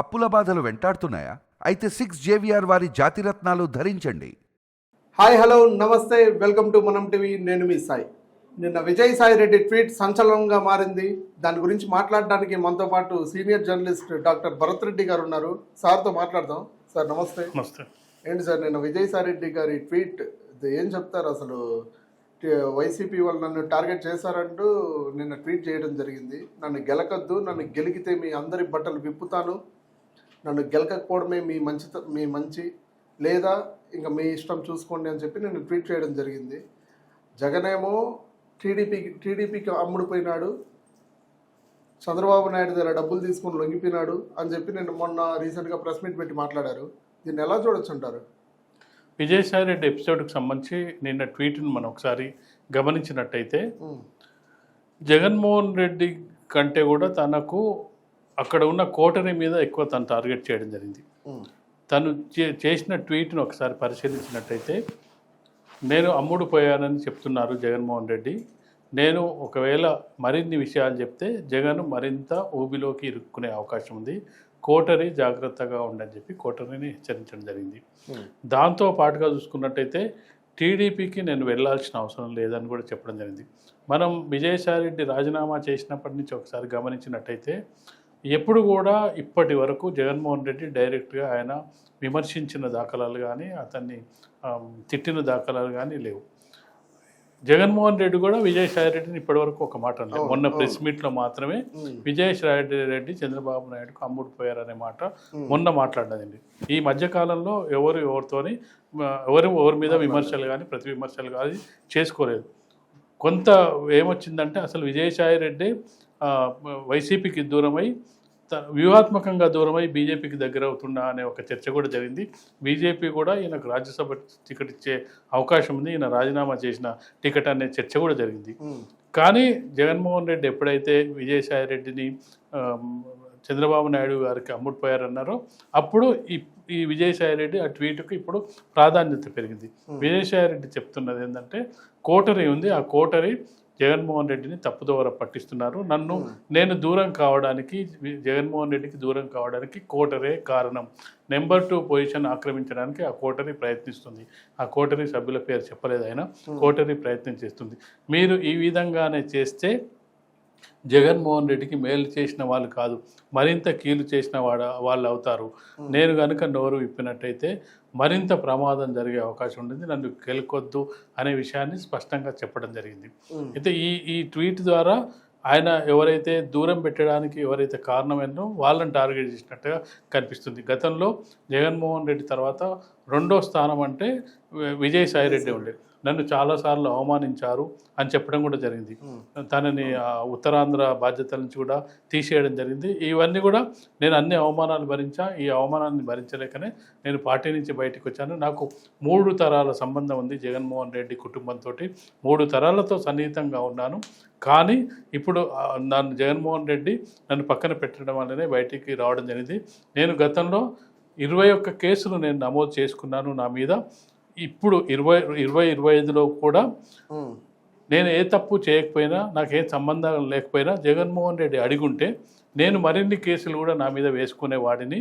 అప్పుల బాధలు వెంటాడుతున్నాయా? అయితే సిక్స్ జేవిఆర్ వారి జాతిరత్నాలు ధరించండి. హాయ్ హలో నమస్తే వెల్కమ్ టు మనం టీవీ. నేను మీ సాయి. నిన్న విజయ్ సాయి రెడ్డి ట్వీట్ సంచలనంగా మారింది. దాని గురించి మాట్లాడడానికి మనతో పాటు senior journalist doctor Bharat Reddy గారు ఉన్నారు. సార్తో మాట్లాడదాం. సార్ నమస్తే. నమస్తే. ఏంటి సార్ నిన్న విజయ్ సాయి రెడ్డి గారి ట్వీట్ ఏం చెప్తారు అసలు? వైసీపీ వాళ్ళు నన్ను టార్గెట్ చేశారంటూ నిన్న ట్వీట్ చేయడం జరిగింది. నన్ను గెలకద్దు నన్ను గెలికితే మీ అందరి బట్టలు విప్పుతాను. నన్ను గెలకకపోవడమే మీ మంచి మీ మంచి లేదా ఇంకా మీ ఇష్టం చూసుకోండి అని చెప్పి నేను ట్వీట్ చేయడం జరిగింది. జగన్ ఏమో టీడీపీకి టీడీపీకి అమ్ముడుపోయినాడు చంద్రబాబు నాయుడు దగ్గర డబ్బులు తీసుకొని లొంగిపోయినాడు అని చెప్పి నేను మొన్న రీసెంట్గా ప్రెస్ మీట్ పెట్టి మాట్లాడారు. దీన్ని ఎలా చూడొచ్చు అంటారు విజయసాయి రెడ్డి ఎపిసోడ్కి సంబంధించి నిన్న ట్వీట్ను మనం ఒకసారి గమనించినట్టయితే జగన్మోహన్ రెడ్డి కంటే కూడా తనకు అక్కడ ఉన్న కోటరీ మీద ఎక్కువ తను టార్గెట్ చేయడం జరిగింది. తను చే- చేసిన ట్వీట్ను ఒకసారి పరిశీలించినట్టయితే నేను అమ్ముడు పోయానని చెప్తున్నారు జగన్మోహన్ రెడ్డి. నేను ఒకవేళ మరిన్ని విషయాలు చెప్తే జగన్ మరింత ఊబిలోకి ఇరుక్కునే అవకాశం ఉంది. కోటరీ జాగ్రత్తగా ఉండని చెప్పి కోటరీని హెచ్చరించడం జరిగింది. దాంతో పాటుగా చూసుకున్నట్టయితే టీడీపీకి నేను వెళ్ళాల్సిన అవసరం లేదని కూడా చెప్పడం జరిగింది. మనం విజయసాయిరెడ్డి రాజీనామా చేసినప్పటి నుంచి ఒకసారి గమనించినట్టయితే ఎప్పుడు కూడా ఇప్పటి వరకు జగన్మోహన్ రెడ్డి డైరెక్ట్గా ఆయన విమర్శించిన దాఖలాలు కానీ అతన్ని తిట్టిన దాఖలాలు కానీ లేవు. జగన్మోహన్ రెడ్డి కూడా విజయసాయి రెడ్డిని ఇప్పటివరకు ఒక మాట అవును, మొన్న. ప్రెస్ మీట్లో మాత్రమే విజయసాయి రెడ్డి చంద్రబాబు నాయుడుకు అమ్ముడు పోయారనే మాట. మొన్న మాట్లాడినదండి. ఈ మధ్యకాలంలో ఎవరు ఎవరితోని ఎవరు ఎవరి మీద విమర్శలు కానీ ప్రతి విమర్శలు కానీ చేసుకోలేదు. కొంత ఏమొచ్చిందంటే అసలు విజయసాయి రెడ్డి వైసీపీకి దూరమై వ్యూహాత్మకంగా దూరమై బీజేపీకి దగ్గర అవుతున్నా అనే ఒక చర్చ కూడా జరిగింది. బీజేపీ కూడా ఈయనకు రాజ్యసభ టికెట్ ఇచ్చే అవకాశం ఉంది. ఈయన రాజీనామా చేసిన టికెట్ అనే చర్చ కూడా జరిగింది. కానీ జగన్మోహన్ రెడ్డి ఎప్పుడైతే విజయసాయి రెడ్డిని చంద్రబాబు నాయుడు గారికి అమ్ముడుపోయారన్నారో అప్పుడు ఈ ఈ విజయసాయి రెడ్డి ఆ ట్వీట్కు ఇప్పుడు ప్రాధాన్యత పెరిగింది. విజయసాయి రెడ్డి చెప్తున్నది ఏంటంటే కోటరీ ఉంది. ఆ కోటరీ జగన్మోహన్ రెడ్డిని తప్పుదోవ పట్టిస్తున్నారు. నన్ను నేను దూరం కావడానికి జగన్మోహన్ రెడ్డికి దూరం కావడానికి కోటరే కారణం. నెంబర్ టూ పొజిషన్ ఆక్రమించడానికి ఆ కోటరీ ప్రయత్నిస్తుంది. ఆ కోటరీ సభ్యుల పేరు చెప్పలేదు ఆయన. కోటరీ ప్రయత్నం చేస్తుంది. మీరు ఈ విధంగానే చేస్తే జగన్మోహన్ రెడ్డికి మేలు చేసిన వాళ్ళు కాదు మరింత కీలు చేసిన వాడ వాళ్ళు అవుతారు. నేను కనుక నోరు విప్పినట్టయితే మరింత ప్రమాదం జరిగే అవకాశం ఉంటుంది. నన్ను గెలుకొద్దు అనే విషయాన్ని స్పష్టంగా చెప్పడం జరిగింది. అయితే ఈ ఈ ట్వీట్ ద్వారా ఆయన ఎవరైతే దూరం పెట్టడానికి ఎవరైతే కారణమైనో వాళ్ళని టార్గెట్ చేసినట్టుగా కనిపిస్తుంది. గతంలో జగన్మోహన్ రెడ్డి తర్వాత రెండో స్థానం అంటే విజయసాయి రెడ్డి ఉండే. నన్ను చాలాసార్లు అవమానించారు అని చెప్పడం కూడా జరిగింది. తనని ఉత్తరాంధ్ర బాధ్యతల నుంచి కూడా తీసేయడం జరిగింది. ఇవన్నీ కూడా నేను అన్ని అవమానాలు భరించా ఈ అవమానాన్ని భరించలేకనే నేను పార్టీ నుంచి బయటకు వచ్చాను. నాకు మూడు తరాల సంబంధం ఉంది జగన్మోహన్ రెడ్డి కుటుంబంతో మూడు తరాలతో సన్నిహితంగా ఉన్నాను. కానీ ఇప్పుడు నన్ను జగన్మోహన్ రెడ్డి నన్ను పక్కన పెట్టడం వల్లనే బయటికి రావడం జరిగింది. నేను గతంలో ఇరవై ఒక్క కేసులు నేను నమోదు చేసుకున్నాను నా మీద. ఇప్పుడు ఇరవై ఇరవై ఇరవై ఐదులో కూడా నేను ఏ తప్పు చేయకపోయినా నాకు ఏ సంబంధం లేకపోయినా జగన్మోహన్ రెడ్డి అడిగుంటే నేను మరిన్ని కేసులు కూడా నా మీద వేసుకునే వాడిని.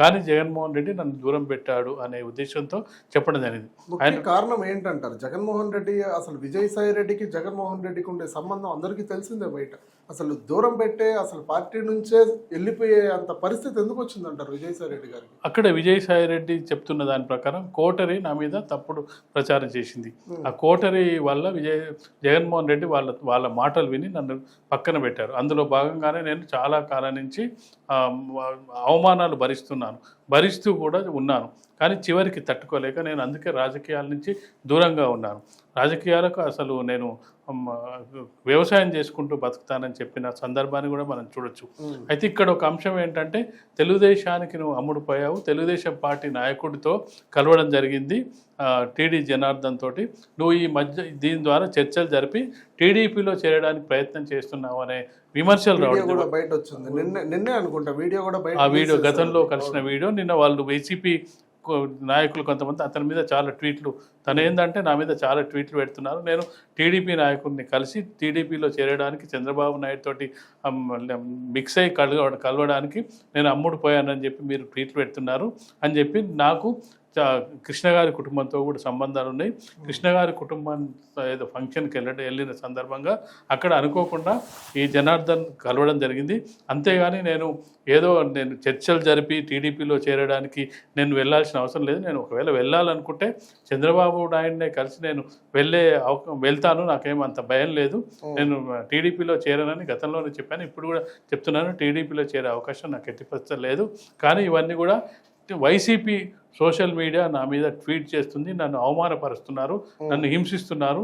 కానీ జగన్మోహన్ రెడ్డి నన్ను దూరం పెట్టాడు అనే ఉద్దేశంతో చెప్పడం జరిగింది. ముఖ్య కారణం ఏంటంటారు? జగన్మోహన్ రెడ్డి అసలు విజయసాయి రెడ్డికి జగన్మోహన్ రెడ్డికి ఉండే సంబంధం అందరికీ తెలిసిందే బయట. అసలు దూరం పెట్టే అసలు పార్టీ నుంచే వెళ్ళిపోయే అంత పరిస్థితి ఎందుకు వచ్చిందంటారు విజయసాయి రెడ్డి గారికి? అక్కడ విజయసాయి రెడ్డి చెప్తున్న దాని ప్రకారం కోటరీ నా మీద తప్పుడు ప్రచారం చేసింది. ఆ కోటరీ వల్ల విజయ్ జగన్మోహన్ రెడ్డి వాళ్ళ వాళ్ళ మాటలు విని నన్ను పక్కన పెట్టారు. అందులో భాగంగానే నేను చాలా కాలం నుంచి అవమానాలు భరిస్తున్నాను. భరిస్తూ కూడా ఉన్నాను. కానీ చివరికి తట్టుకోలేక నేను అందుకే రాజకీయాల నుంచి దూరంగా ఉన్నాను. రాజకీయాలకు అసలు నేను వ్యవసాయం చేసుకుంటూ బతుకుతానని చెప్పిన సందర్భాన్ని కూడా మనం చూడొచ్చు. అయితే ఇక్కడ ఒక అంశం ఏంటంటే తెలుగుదేశానికి నువ్వు అమ్ముడుపోయావు తెలుగుదేశం పార్టీ నాయకుడితో కలవడం జరిగింది టీడీ జనార్దన్ తోటి. నువ్వు ఈ మధ్య దీని ద్వారా చర్చలు జరిపి టీడీపీలో చేరడానికి ప్రయత్నం చేస్తున్నావు అనే విమర్శలు రావడం కూడా బయట వచ్చింది నిన్నే అనుకుంటా వీడియో కూడా ఆ వీడియో. గతంలో కలిసిన వీడియో నిన్న వాళ్ళు వైసీపీ నాయకులు కొంతమంది అతని మీద చాలా ట్వీట్లు. తను ఏంటంటే నా మీద చాలా ట్వీట్లు పెడుతున్నారు. నేను టీడీపీ నాయకుడిని కలిసి టీడీపీలో చేరడానికి చంద్రబాబు నాయుడు తోటి మిక్స్ అయ్యి కలవ కలవడానికి నేను అమ్ముడు పోయానని చెప్పి మీరు ట్వీట్లు పెడుతున్నారు అని చెప్పి నాకు కృష్ణ గారి కుటుంబంతో కూడా సంబంధాలు ఉన్నాయి. కృష్ణ గారి కుటుంబం ఏదో ఫంక్షన్కి వెళ్ళడం వెళ్ళిన సందర్భంగా అక్కడ అనుకోకుండా ఈ జనార్దన్ కలవడం జరిగింది. అంతేగాని నేను ఏదో నేను చర్చలు జరిపి టీడీపీలో చేరడానికి నేను వెళ్ళాల్సిన అవసరం లేదు. నేను ఒకవేళ వెళ్ళాలనుకుంటే చంద్రబాబు నాయుడినే కలిసి నేను వెళ్ళే అవకా వెళ్తాను. నాకేం అంత భయం లేదు. నేను టీడీపీలో చేరనని గతంలోనే చెప్పాను. ఇప్పుడు కూడా చెప్తున్నాను. టీడీపీలో చేరే అవకాశం నాకు ఎట్టి లేదు. కానీ ఇవన్నీ కూడా వైసీపీ సోషల్ మీడియా నా మీద ట్వీట్ చేస్తుంది నన్ను అవమానపరుస్తున్నారు నన్ను హింసిస్తున్నారు.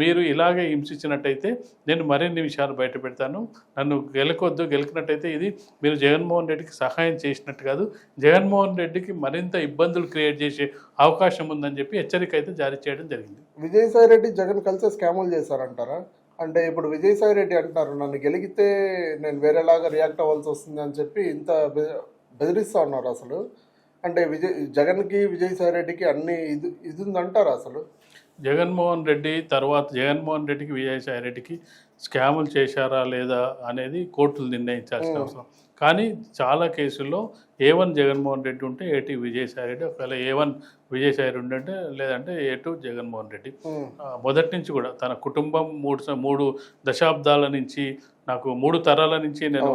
మీరు ఇలాగే హింసించినట్టయితే నేను మరిన్ని విషయాలు బయట పెడతాను. నన్ను గెలకొద్దు గెలికినట్టయితే ఇది మీరు జగన్మోహన్ రెడ్డికి సహాయం చేసినట్టు కాదు. జగన్మోహన్ రెడ్డికి మరింత ఇబ్బందులు క్రియేట్ చేసే అవకాశం ఉందని చెప్పి హెచ్చరిక అయితే జారీ చేయడం జరిగింది. విజయసాయి రెడ్డి జగన్ కలిసే స్కాములు చేశారంటారా? అంటే ఇప్పుడు విజయసాయి రెడ్డి అంటున్నారు నన్ను గెలిగితే నేను వేరేలాగా రియాక్ట్ అవ్వాల్సి వస్తుంది అని చెప్పి ఇంత బెదిరిస్తా ఉన్నారు అసలు. అంటే విజయ్ జగన్కి విజయసాయి రెడ్డికి అన్ని ఇది ఇది ఉందంటారా అసలు? జగన్మోహన్ రెడ్డి తర్వాత జగన్మోహన్ రెడ్డికి విజయసాయి రెడ్డికి స్కాములు చేశారా లేదా అనేది కోర్టులు నిర్ణయించాల్సిన అవసరం. కానీ చాలా కేసుల్లో ఏ వన్ జగన్మోహన్ రెడ్డి ఉంటే ఏ టూ విజయసాయి రెడ్డి ఒకవేళ ఏ వన్ విజయసాయి రెడ్డి ఉంటే లేదంటే ఏ టూ జగన్మోహన్ రెడ్డి. మొదటి నుంచి కూడా తన కుటుంబం మూడు మూడు దశాబ్దాల నుంచి నాకు మూడు తరాల నుంచి నేను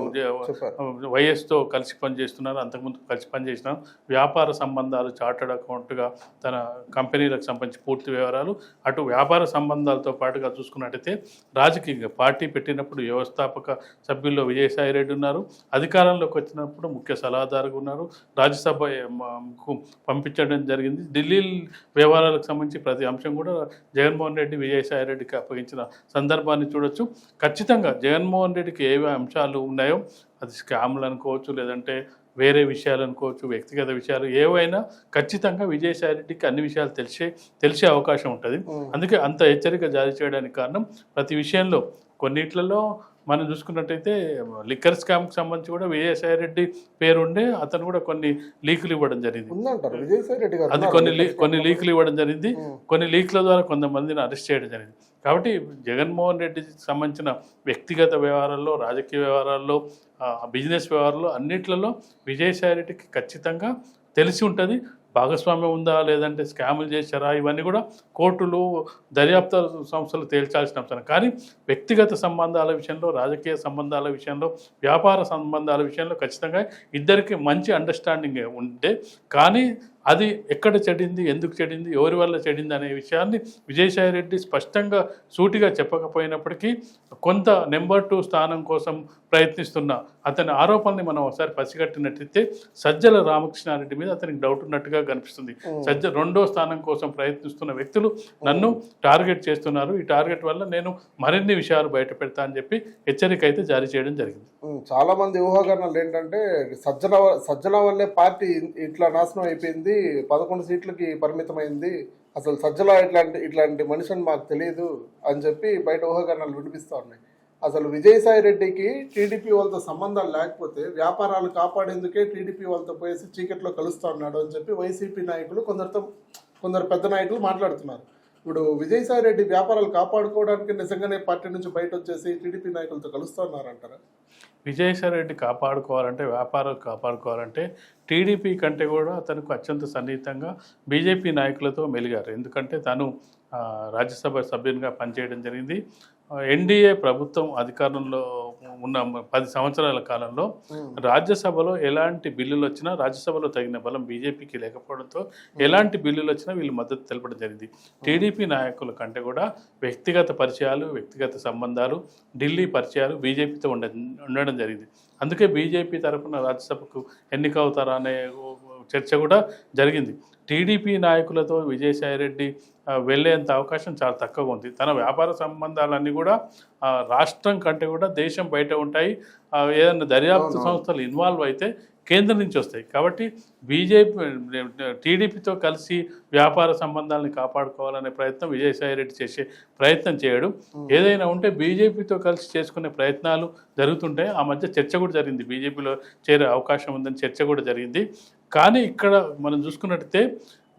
వైఎస్తో కలిసి పనిచేస్తున్నారు. అంతకుముందు కలిసి పనిచేసినాను వ్యాపార సంబంధాలు చార్టర్డ్ అకౌంట్గా తన కంపెనీలకు సంబంధించి పూర్తి వివరాలు. అటు వ్యాపార సంబంధాలతో పాటుగా చూసుకున్నట్టయితే రాజకీయంగా పార్టీ పెట్టినప్పుడు వ్యవస్థాపక సభ్యుల్లో విజయసాయి రెడ్డి ఉన్నారు. అధికారంలోకి వచ్చినప్పుడు ముఖ్య సలహాదారుగా ఉన్నారు. రాజ్యసభ పంపించడం జరిగింది. ఢిల్లీ వ్యవహారాలకు సంబంధించి ప్రతి అంశం కూడా జగన్మోహన్ రెడ్డి విజయసాయి రెడ్డికి అప్పగించిన సందర్భాన్ని చూడొచ్చు. ఖచ్చితంగా జగన్మోహన్ రెడ్డికి ఏవే అంశాలు ఉన్నాయో అది స్కామ్లు అనుకోవచ్చు లేదంటే వేరే విషయాలు అనుకోవచ్చు వ్యక్తిగత విషయాలు ఏవైనా ఖచ్చితంగా విజయసాయి రెడ్డికి అన్ని విషయాలు తెలిసే తెలిసే అవకాశం ఉంటుంది. అందుకే అంత హెచ్చరిక జారీ చేయడానికి కారణం ప్రతి విషయంలో కొన్నిట్లలో మనం చూసుకున్నట్టయితే లిక్కర్ స్కామ్కి సంబంధించి కూడా విజయసాయి రెడ్డి పేరుండే అతను కూడా కొన్ని లీకులు ఇవ్వడం జరిగింది. అది? కొన్ని కొన్ని లీకులు ఇవ్వడం జరిగింది. కొన్ని లీక్ల ద్వారా కొంతమందిని అరెస్ట్ చేయడం జరిగింది. కాబట్టి జగన్మోహన్ రెడ్డికి సంబంధించిన వ్యక్తిగత వ్యవహారాల్లో రాజకీయ వ్యవహారాల్లో బిజినెస్ వ్యవహారాల్లో అన్నిట్లలో విజయసాయి రెడ్డికి ఖచ్చితంగా తెలిసి ఉంటుంది. భాగస్వామ్యం ఉందా లేదంటే స్కాములు చేశారా? ఇవన్నీ కూడా కోర్టులు దర్యాప్తు సంస్థలు తేల్చాల్సిన అవసరం కానీ వ్యక్తిగత సంబంధాల విషయంలో రాజకీయ సంబంధాల విషయంలో వ్యాపార సంబంధాల విషయంలో ఖచ్చితంగా ఇద్దరికి మంచి అండర్స్టాండింగ్ ఉంటే కానీ అది ఎక్కడ చెడింది ఎందుకు చెడింది ఎవరి వల్ల చెడింది అనే విషయాన్ని విజయసాయి రెడ్డి స్పష్టంగా సూటిగా చెప్పకపోయినప్పటికీ కొంత నెంబర్ టూ స్థానం కోసం ప్రయత్నిస్తున్న అతని ఆరోపణల్ని మనం ఒకసారి పసిగట్టినట్టయితే సజ్జల రామకృష్ణారెడ్డి మీద అతనికి డౌట్ ఉన్నట్టుగా కనిపిస్తుంది. సజ్జ రెండో స్థానం కోసం ప్రయత్నిస్తున్న వ్యక్తులు నన్ను టార్గెట్ చేస్తున్నారు. ఈ టార్గెట్ వల్ల నేను మరిన్ని విషయాలు బయట పెడతా అని చెప్పి హెచ్చరిక అయితే జారీ చేయడం జరిగింది. చాలా మంది ఊహాగానాలు ఏంటంటే సజ్జల సజ్జల వల్లే పార్టీ ఇట్లా నాశనం అయిపోయింది పదకొండు సీట్లకి పరిమితమైంది. అసలు సజ్జల ఇట్లాంటి ఇట్లాంటి మనిషిని మాకు తెలియదు అని చెప్పి బయట ఊహాగానాలు వినిపిస్తూ ఉన్నాయి. అసలు విజయసాయి రెడ్డికి టీడీపీ వాళ్ళతో సంబంధాలు లేకపోతే వ్యాపారాలు కాపాడేందుకే టీడీపీ వాళ్ళతో పోయేసి చీకట్లో కలుస్తా ఉన్నాడు అని చెప్పి వైసీపీ నాయకులు కొందరితో కొందరు పెద్ద నాయకులు మాట్లాడుతున్నారు. ఇప్పుడు విజయసాయి రెడ్డి వ్యాపారాలు కాపాడుకోవడానికి నిజంగానే పార్టీ నుంచి బయట వచ్చేసి టీడీపీ నాయకులతో కలుస్తున్నారంటారా? విజయసాయి రెడ్డి కాపాడుకోవాలంటే వ్యాపారాలు కాపాడుకోవాలంటే టీడీపీ కంటే కూడా అతనికి అత్యంత సన్నిహితంగా బీజేపీ నాయకులతో మెలిగారు. ఎందుకంటే తను రాజ్యసభ సభ్యునిగా పనిచేయడం జరిగింది. ఎన్డీఏ ప్రభుత్వం అధికారంలో ఉన్న పది సంవత్సరాల కాలంలో రాజ్యసభలో ఎలాంటి బిల్లులు వచ్చినా రాజ్యసభలో తగిన బలం బీజేపీకి లేకపోవడంతో ఎలాంటి బిల్లులు వచ్చినా వీళ్ళు మద్దతు తెలపడం జరిగింది. టీడీపీ నాయకుల కంటే కూడా వ్యక్తిగత పరిచయాలు వ్యక్తిగత సంబంధాలు ఢిల్లీ పరిచయాలు బీజేపీతో ఉండ ఉండడం జరిగింది. అందుకే బీజేపీ తరఫున రాజ్యసభకు ఎన్నికవుతారా అనే చర్చ కూడా జరిగింది. టీడీపీ నాయకులతో విజయసాయి రెడ్డి ఆ, వెళ్ళేంత అవకాశం చాలా తక్కువగా ఉంది. తన వ్యాపార సంబంధాలన్నీ కూడా రాష్ట్రం కంటే కూడా దేశం బయట ఉంటాయి. ఏదైనా దర్యాప్తు. సంస్థలు ఇన్వాల్వ్ అయితే కేంద్రం నుంచి వస్తాయి. కాబట్టి బీజేపీ టీడీపీతో కలిసి వ్యాపార సంబంధాలను కాపాడుకోవాలనే ప్రయత్నం విజయసాయి రెడ్డి చేసే ప్రయత్నం చేయడం. ఏదైనా ఉంటే బీజేపీతో కలిసి చేసుకునే ప్రయత్నాలు జరుగుతుంటాయి. ఆ మధ్య చర్చ కూడా జరిగింది. బీజేపీలో చేరే అవకాశం ఉందని చర్చ కూడా జరిగింది. కానీ ఇక్కడ మనం చూసుకున్నట్టయితే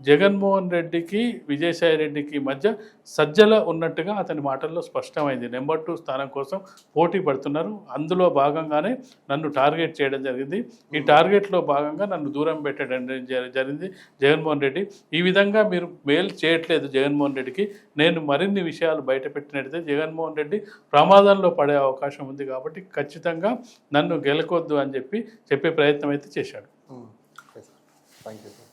జగన్మోహన్ రెడ్డికి విజయసాయి రెడ్డికి మధ్య సజ్జల ఉన్నట్టుగా అతని మాటల్లో స్పష్టమైంది. నెంబర్ టూ స్థానం కోసం పోటీ పడుతున్నారు. అందులో భాగంగానే నన్ను టార్గెట్ చేయడం జరిగింది. ఈ టార్గెట్లో భాగంగా నన్ను దూరం పెట్టడం జరిగింది జగన్మోహన్ రెడ్డి. ఈ విధంగా మీరు మేలు చేయట్లేదు జగన్మోహన్ రెడ్డికి. నేను మరిన్ని విషయాలు బయట పెట్టినట్టయితే జగన్మోహన్ రెడ్డి ప్రమాదంలో పడే అవకాశం ఉంది కాబట్టి ఖచ్చితంగా నన్ను గెలకొద్దు అని చెప్పి చెప్పే ప్రయత్నం అయితే చేశాడు. Okay sir thank you sir